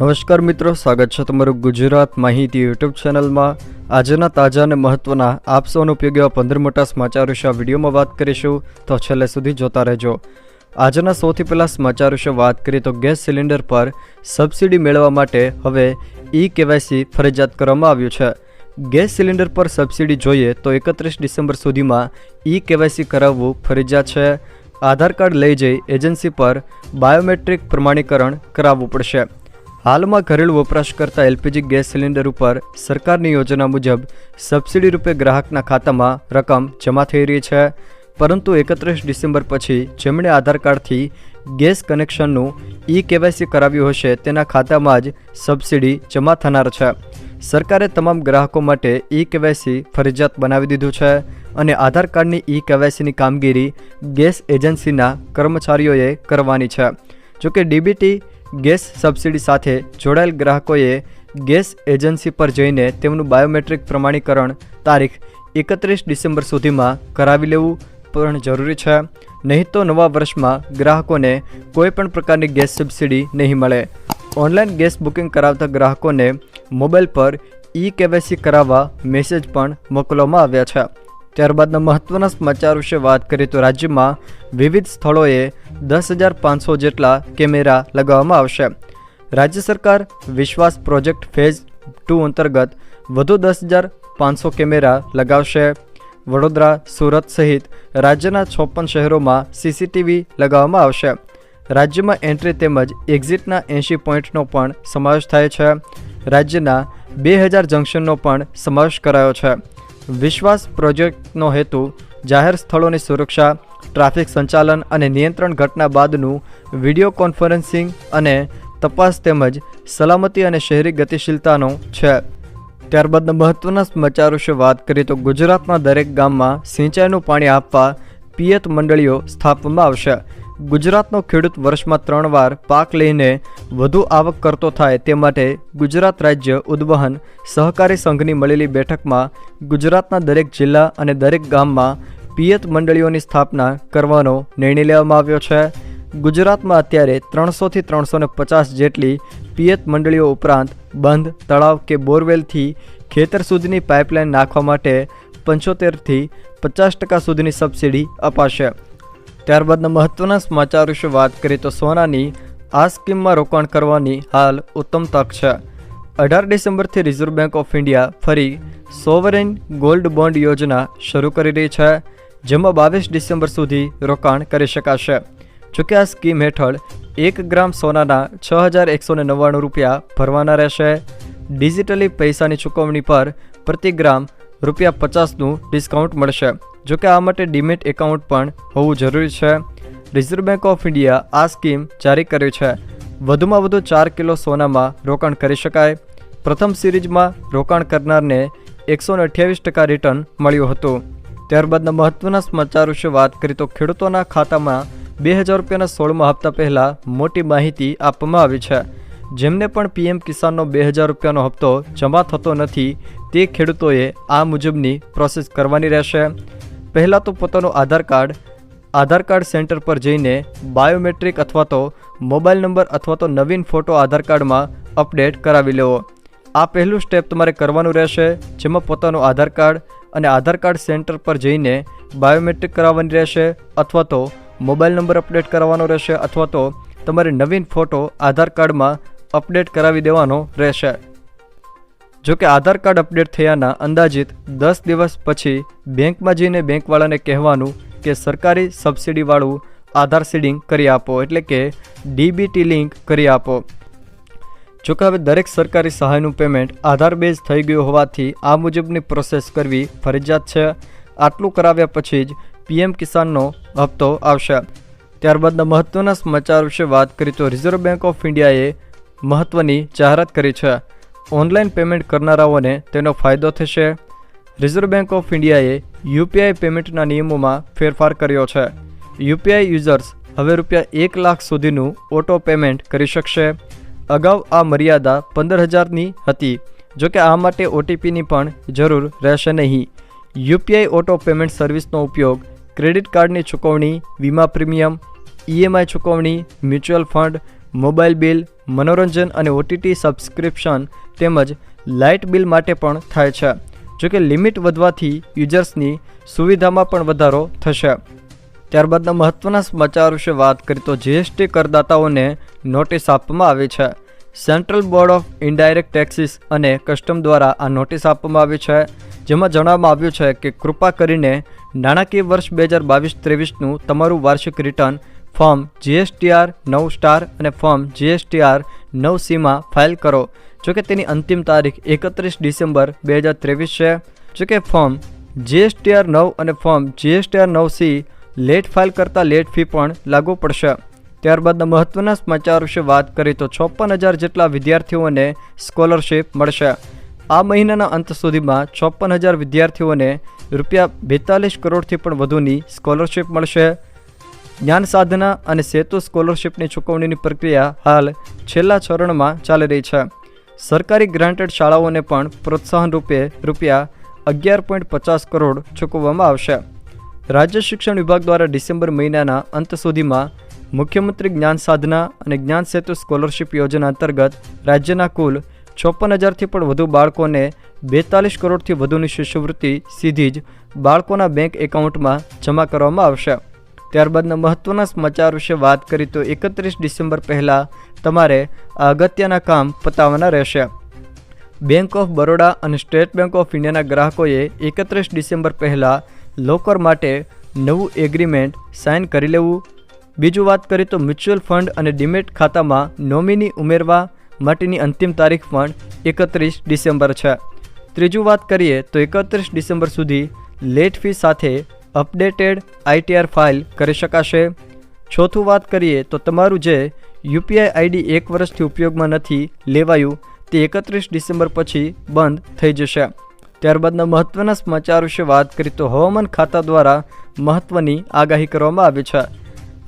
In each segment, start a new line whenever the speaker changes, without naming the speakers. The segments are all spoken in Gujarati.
નમસ્કાર મિત્રો, સ્વાગત છે તમારું ગુજરાત માહિતી યુટ્યુબ ચેનલમાં. આજના તાજા અને મહત્વના આપ સૌનો ઉપયોગ એવા પંદર મોટા સમાચાર વિશે આ વિડીયોમાં વાત કરીશું. તો છેલ્લે સુધી જોતા રહેજો. આજના સૌથી પહેલાં સમાચાર વિશે વાત કરીએ તો ગેસ સિલિન્ડર પર સબસિડી મેળવવા માટે હવે ઈ કેવાયસી ફરજિયાત કરવામાં આવ્યું છે. ગેસ સિલિન્ડર પર સબસિડી જોઈએ તો એકત્રીસ ડિસેમ્બર સુધીમાં ઈ કેવાયસી કરાવવું ફરજિયાત છે. આધાર કાર્ડ લઈ જઈ એજન્સી પર બાયોમેટ્રિક પ્રમાણીકરણ કરાવવું પડશે. હાલમાં ઘરેલું વપરાશ કરતા એલપીજી ગેસ સિલિન્ડર ઉપર સરકારની યોજના મુજબ સબસિડી રૂપે ગ્રાહકના ખાતામાં રકમ જમા થઈ રહી છે. પરંતુ એકત્રીસ ડિસેમ્બર પછી જેમણે આધાર કાર્ડથી ગેસ કનેક્શનનું ઈ કેવાયસી કરાવ્યું હશે તેના ખાતામાં જ સબસિડી જમા થનાર છે. સરકારે તમામ ગ્રાહકો માટે ઈ કેવાયસી ફરજિયાત બનાવી દીધું છે અને આધાર કાર્ડની ઈ કેવાયસીની કામગીરી ગેસ એજન્સીના કર્મચારીઓએ કરવાની છે. જોકે ડીબીટી ગેસ સબસિડી સાથે જોડાયેલ ગ્રાહકોએ ગેસ એજન્સી પર જઈને તેમનું બાયોમેટ્રિક પ્રમાણીકરણ તારીખ એકત્રીસ ડિસેમ્બર સુધીમાં કરાવી લેવું પણ જરૂરી છે. નહીં તો નવા વર્ષમાં ગ્રાહકોને કોઈ પણ પ્રકારની ગેસ સબસિડી નહીં મળે. ઓનલાઈન ગેસ બુકિંગ કરાવતા ગ્રાહકોને મોબાઈલ પર ઈ કેવાયસી કરાવવા મેસેજ પણ મોકલવામાં આવ્યા છે. ત્યારબાદના મહત્ત્વના સમાચાર વિશે વાત કરીએ તો રાજ્યમાં વિવિધ સ્થળોએ દસ હજાર પાંચસો જેટલા કેમેરા લગાવવામાં આવશે. રાજ્ય સરકાર વિશ્વાસ પ્રોજેક્ટ ફેઝ ટુ અંતર્ગત વધુ દસ હજાર પાંચસો કેમેરા લગાવશે. વડોદરા, સુરત સહિત રાજ્યના છપ્પન શહેરોમાં સીસીટીવી લગાવવામાં આવશે. રાજ્યમાં એન્ટ્રી તેમજ એક્ઝિટના એંશી પોઈન્ટનો પણ સમાવેશ થાય છે. રાજ્યના બે હજાર જંકશનનો પણ સમાવેશ કરાયો છે. વિશ્વાસ પ્રોજેક્ટનો હેતુ જાહેર સ્થળોની સુરક્ષા, ટ્રાફિક સંચાલન અને નિયંત્રણ ઘટના બાદનું વીડિયો કોન્ફરન્સિંગ અને તપાસ તેમજ સલામતી અને શહેરી ગતિશીલતાનો છે. ત્યારબાદના મહત્ત્વના સમાચાર વિશે વાત કરીએ તો ગુજરાતના દરેક ગામમાં સિંચાઈનું પાણી આપવા પિયત મંડળીઓ સ્થાપવામાં આવશે. ગુજરાતનો ખેડૂત વર્ષમાં ત્રણ વાર પાક લઈને વધુ આવક કરતો થાય તે માટે ગુજરાત રાજ્ય ઉદ્વહન સહકારી સંઘની મળેલી બેઠકમાં ગુજરાતના દરેક જિલ્લા અને દરેક ગામમાં પિયત મંડળીઓની સ્થાપના કરવાનો નિર્ણય લેવામાં આવ્યો છે. ગુજરાતમાં અત્યારે ત્રણસોથી ત્રણસો ને પચાસ જેટલી પિયત મંડળીઓ ઉપરાંત બંધ, તળાવ કે બોરવેલથી ખેતર સુધીની પાઇપલાઇન નાખવા માટે પંચોતેરથી પચાસ ટકા સુધીની સબસિડી અપાશે. ત્યારબાદના મહત્ત્વના સમાચાર વિશે વાત કરીએ તો સોનાની આ સ્કીમમાં રોકાણ કરવાની હાલ ઉત્તમ તક છે. અઢાર ડિસેમ્બરથી રિઝર્વ બેંક ઓફ ઇન્ડિયા ફરી સોવરેન ગોલ્ડ બોન્ડ યોજના શરૂ કરી રહી છે, જેમાં બાવીસ ડિસેમ્બર સુધી રોકાણ કરી શકાશે. જોકે આ સ્કીમ હેઠળ એક ગ્રામ સોનાના છ હજાર એકસો નવ્વાણું રૂપિયા ભરવાના રહેશે. ડિજિટલી પૈસાની ચૂકવણી પર પ્રતિ ગ્રામ રૂપિયા પચાસનું ડિસ્કાઉન્ટ મળશે. જોકે આ માટે ડીમેટ એકાઉન્ટ પણ હોવું જરૂરી છે. રિઝર્વ બેંક ઓફ ઇન્ડિયા આ સ્કીમ જારી કરી છે. વધુમાં વધુ ચાર કિલો સોનામાં રોકાણ કરી શકાય. પ્રથમ સિરીઝમાં રોકાણ કરનારને એકસો અઠ્યાવીસ ટકા રિટર્ન મળ્યું હતું. ત્યારબાદના મહત્ત્વના સમાચાર વિશે વાત કરીએ તો ખેડૂતોના ખાતામાં બે હજાર રૂપિયાના સોળમા હપ્તા પહેલાં મોટી માહિતી આપવામાં આવી છે. જેમને પણ પીએમ કિસાનનો બે હજાર રૂપિયાનો હપ્તો જમા થતો નથી, તે ખેડૂતોએ આ મુજબની પ્રોસેસ કરવાની રહેશે. પહેલાં તો પોતાનું Aadhaar card Aadhaar card centre પર જઈને બાયોમેટ્રિક અથવા તો મોબાઈલ નંબર અથવા તો નવીન ફોટો આધાર કાર્ડમાં અપડેટ કરાવી લેવો. આ પહેલું સ્ટેપ તમારે કરવાનું રહેશે, જેમાં પોતાનું આધાર કાર્ડ અને આધાર કાર્ડ સેન્ટર પર જઈને બાયોમેટ્રિક કરાવવાની રહેશે અથવા તો મોબાઈલ નંબર અપડેટ કરાવવાનો રહેશે અથવા તો તમારે નવીન ફોટો આધાર કાર્ડમાં અપડેટ કરાવી દેવાનો રહેશે. જો કે આધાર કાર્ડ અપડેટ થયાના અંદાજિત દસ દિવસ પછી બેંકમાં જઈને બેંકવાળાને કહેવાનું કે સરકારી સબસિડીવાળું આધાર સીડિંગ કરી આપો, એટલે કે ડીબીટી લિંક કરી આપો. જોકે હવે દરેક સરકારી સહાયનું પેમેન્ટ આધાર બેઝ થઈ ગયું હોવાથી આ મુજબની પ્રોસેસ કરવી ફરજિયાત છે. આટલું કરાવ્યા પછી જ પીએમ કિસાનનો હપ્તો આવશે. ત્યારબાદના મહત્ત્વના સમાચાર વિશે વાત કરીએ તો રિઝર્વ બેંક ઓફ ઇન્ડિયાએ મહત્ત્વની જાહેરાત કરી છે. ઓનલાઈન પેમેન્ટ કરનારાઓને તેનો ફાયદો થશે. રિઝર્વ બેંક ઓફ ઇન્ડિયાએ યુપીઆઈ પેમેન્ટના નિયમોમાં ફેરફાર કર્યો છે. યુપીઆઈ યુઝર્સ હવે રૂપિયા એક લાખ સુધીનું ઓટો પેમેન્ટ કરી શકશે. અગાઉ આ મર્યાદા પંદર હજારની હતી. જોકે આ માટે ઓટીપીની પણ જરૂર રહેશે નહીં. યુપીઆઈ ઓટો પેમેન્ટ સર્વિસનો ઉપયોગ ક્રેડિટ કાર્ડની ચૂકવણી, વીમા પ્રીમિયમ ઈએમઆઈ ચૂકવણી, મ્યુચ્યુઅલ ફંડ મોબાઈલ બિલ, મનોરંજન અને ઓટીટી સબસ્ક્રિપ્શન તેમજ લાઇટ બિલ માટે પણ થાય છે. જોકે લિમિટ વધવાથી યુઝર્સની સુવિધામાં પણ વધારો થશે. ત્યારબાદના મહત્ત્વના સમાચાર વિશે વાત કરીએ તો જીએસટી કરદાતાઓને નોટિસ આપવામાં આવી છે. Central board of indirect taxes અને કસ્ટમ દ્વારા આ નોટિસ આપવામાં આવી છે, જેમાં જણાવવામાં આવ્યું છે કે કૃપા કરીને નાણાકીય વર્ષ બે હજાર બાવીસ ત્રેવીસનું તમારું વાર્ષિક રિટર્ન ફોર્મ જીએસટીઆર નવ સ્ટાર અને ફોર્મ જીએસટીઆર નવ સીમાં ફાઇલ કરો. જોકે તેની અંતિમ તારીખ એકત્રીસ ડિસેમ્બર બે હજાર ત્રેવીસ છે. જોકે ફોર્મ જીએસટીઆર નવ અને ફોર્મ જીએસટીઆર નવ સી લેટ ફાઇલ કરતાં લેટ ફી પણ લાગુ પડશે. ત્યારબાદના મહત્ત્વના સમાચાર વિશે વાત કરીએ તો ચોપન હજાર જેટલા વિદ્યાર્થીઓને સ્કોલરશીપ મળશે. આ મહિનાના અંત સુધીમાં છપ્પન હજાર વિદ્યાર્થીઓને રૂપિયા બેતાલીસ કરોડથી પણ વધુની સ્કોલરશિપ મળશે. જ્ઞાન સાધના અને સેતુ સ્કોલરશિપની ચૂકવણીની પ્રક્રિયા હાલ છેલ્લા ચરણમાં ચાલી રહી છે. સરકારી ગ્રાન્ટેડ શાળાઓને પણ પ્રોત્સાહન રૂપે રૂપિયા અગિયાર પોઈન્ટ પચાસ કરોડ ચૂકવવામાં આવશે. રાજ્ય શિક્ષણ વિભાગ દ્વારા ડિસેમ્બર મહિનાના અંત સુધીમાં મુખ્યમંત્રી જ્ઞાન સાધના અને જ્ઞાન સેતુ સ્કોલરશિપ યોજના અંતર્ગત રાજ્યના કુલ ચોપન હજારથી પણ વધુ બાળકોને બેતાલીસ કરોડથી વધુની શિષ્યવૃત્તિ સીધી જ બાળકોના બેંક એકાઉન્ટમાં જમા કરવામાં આવશે. ત્યારબાદના મહત્ત્વના સમાચાર વિશે વાત કરી તો એકત્રીસ ડિસેમ્બર પહેલાં તમારે અગત્યના કામ પતાવવાના રહેશે. બેંક ઓફ બરોડા અને સ્ટેટ બેંક ઓફ ઇન્ડિયાના ગ્રાહકોએ એકત્રીસ ડિસેમ્બર પહેલાં લોકર માટે નવું એગ્રીમેન્ટ સાઇન કરી લેવું. બીજું વાત કરીએ તો મ્યુચ્યુઅલ ફંડ અને ડિમેટ ખાતામાં નોમિની ઉમેરવા માટેની અંતિમ તારીખ પણ એકત્રીસ ડિસેમ્બર છે. ત્રીજું વાત કરીએ તો એકત્રીસ ડિસેમ્બર સુધી લેટ ફી સાથે અપડેટેડ આઈટીઆર ફાઇલ કરી શકાશે. ચોથું વાત કરીએ તો તમારું જે યુપીઆઈ આઈડી એક વર્ષથી ઉપયોગમાં નથી લેવાયું, તે એકત્રીસ ડિસેમ્બર પછી બંધ થઈ જશે. ત્યારબાદના મહત્ત્વના સમાચાર વિશે વાત કરીએ તો હવામાન ખાતા દ્વારા મહત્ત્વની આગાહી કરવામાં આવી છે.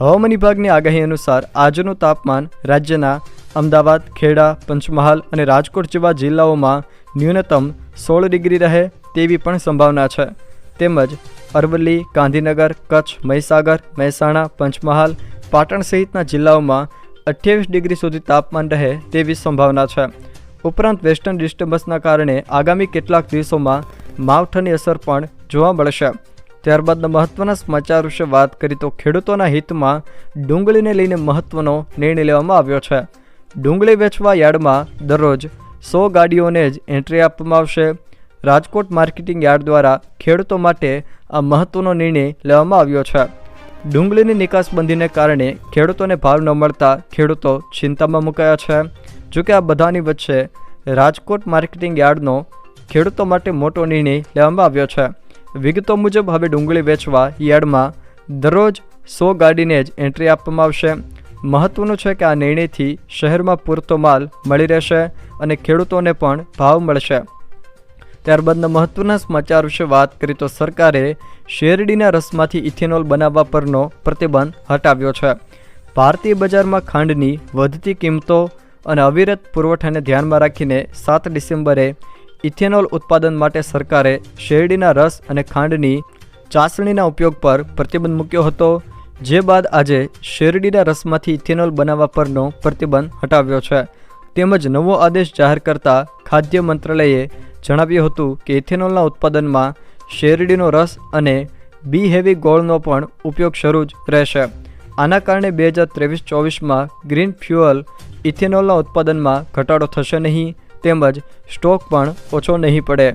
હવામાન વિભાગની આગાહી અનુસાર આજનું તાપમાન રાજ્યના અમદાવાદ, ખેડા, પંચમહાલ અને રાજકોટ જેવા જિલ્લાઓમાં ન્યૂનતમ સોળ ડિગ્રી રહે તેવી પણ સંભાવના છે. તેમજ અરવલ્લી, ગાંધીનગર, કચ્છ, મહીસાગર, મહેસાણા, પંચમહાલ, પાટણ સહિતના જિલ્લાઓમાં અઠ્યાવીસ ડિગ્રી સુધી તાપમાન રહે તેવી સંભાવના છે. ઉપરાંત વેસ્ટર્ન ડિસ્ટર્બન્સના કારણે આગામી કેટલાક દિવસોમાં માવઠાની અસર પણ જોવા મળશે. ત્યારબાદના મહત્ત્વના સમાચાર વિશે વાત કરી તો ખેડૂતોના હિતમાં ડુંગળીને લઈને મહત્ત્વનો નિર્ણય લેવામાં આવ્યો છે. ડુંગળી વેચવા યાર્ડમાં દરરોજ સો ગાડીઓને જ એન્ટ્રી આપવામાં આવશે. રાજકોટ માર્કેટિંગ યાર્ડ દ્વારા ખેડૂતો માટે આ મહત્ત્વનો નિર્ણય લેવામાં આવ્યો છે. ડુંગળીની નિકાસબંધીને કારણે ખેડૂતોને ભાવ ન મળતા ખેડૂતો ચિંતામાં મુકાયા છે. જોકે આ બધાની વચ્ચે રાજકોટ માર્કેટિંગ યાર્ડનો ખેડૂતો માટે મોટો નિર્ણય લેવામાં આવ્યો છે. વિગતો મુજબ હવે ડુંગળી વેચવા યાર્ડમાં દરરોજ સો ગાડીને જ એન્ટ્રી આપવામાં આવશે. મહત્વનું છે કે આ નિર્ણયથી શહેરમાં પૂરતો માલ મળી રહેશે અને ખેડૂતોને પણ ભાવ મળશે. ત્યારબાદના મહત્વના સમાચાર વિશે વાત કરીએ તો સરકારે શેરડીના રસમાંથી ઇથેનોલ બનાવવા પરનો પ્રતિબંધ હટાવ્યો છે. ભારતીય બજારમાં ખાંડની વધતી કિંમતો અને અવિરત પુરવઠાને ધ્યાનમાં રાખીને સાત ડિસેમ્બરે ઇથેનોલ ઉત્પાદન માટે સરકારે શેરડીના રસ અને ખાંડની ચાસણીના ઉપયોગ પર પ્રતિબંધ મૂક્યો હતો, જે બાદ આજે શેરડીના રસમાંથી ઇથેનોલ બનાવવા પરનો પ્રતિબંધ હટાવ્યો છે. તેમજ નવો આદેશ જાહેર કરતા ખાદ્ય મંત્રાલયે જણાવ્યું હતું કે ઇથેનોલના ઉત્પાદનમાં શેરડીનો રસ અને બી હેવી ગોળનો પણ ઉપયોગ શરૂ જ રહેશે. આના કારણે બે હજાર ત્રેવીસ ચોવીસમાં ગ્રીન ફ્યુઅલ ઇથેનોલના ઉત્પાદનમાં ઘટાડો થશે નહીં, તેમજ સ્ટોક પણ ઓછો નહીં પડે.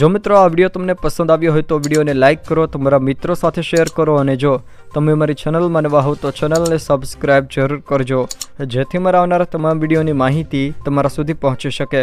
જો મિત્રો આ વીડિયો તમને પસંદ આવ્યો હોય તો વિડીયોને લાઇક કરો, તમારા મિત્રો સાથે શેર કરો અને જો તમે મારી ચેનલમાં નવા હો તો ચેનલને સબસ્ક્રાઇબ જરૂર કરજો, જેથી મારા આવનારા તમામ વિડીયોની માહિતી તમારા સુધી પહોંચી શકે.